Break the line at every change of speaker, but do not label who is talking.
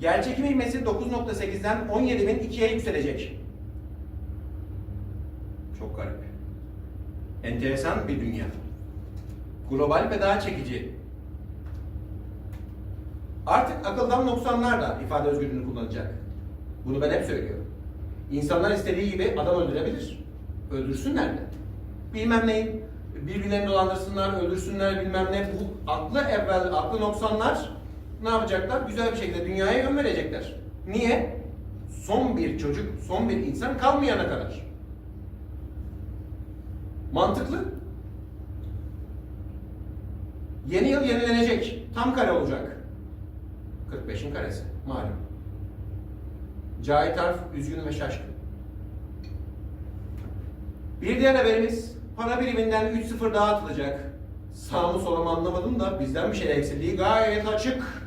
Yerçekim ivmesi 9.8'den 17.002'ye yükselecek. Çok garip. Enteresan bir dünya. Global ve daha çekici. Artık akıldan noksanlar da ifade özgürlüğünü kullanacak. Bunu ben hep söylüyorum. İnsanlar istediği gibi adam öldürebilir. Öldürsünler de. Bilmem neyin, birbirlerini dolandırsınlar, öldürsünler bilmem ne. Bu aklı evvel, aklı noksanlar ne yapacaklar? Güzel bir şekilde dünyaya yön verecekler. Niye? Son bir çocuk, son bir insan kalmayana kadar. Mantıklı. Yeni yıl yenilenecek. Tam kare olacak. 45'in karesi. Malum. Cahit Arf üzgün ve şaşkın. Bir diğer haberimiz para biriminden 3-0 dağıtılacak. Sağ mı sola anlamadım da bizden bir şey eksildiği gayet açık.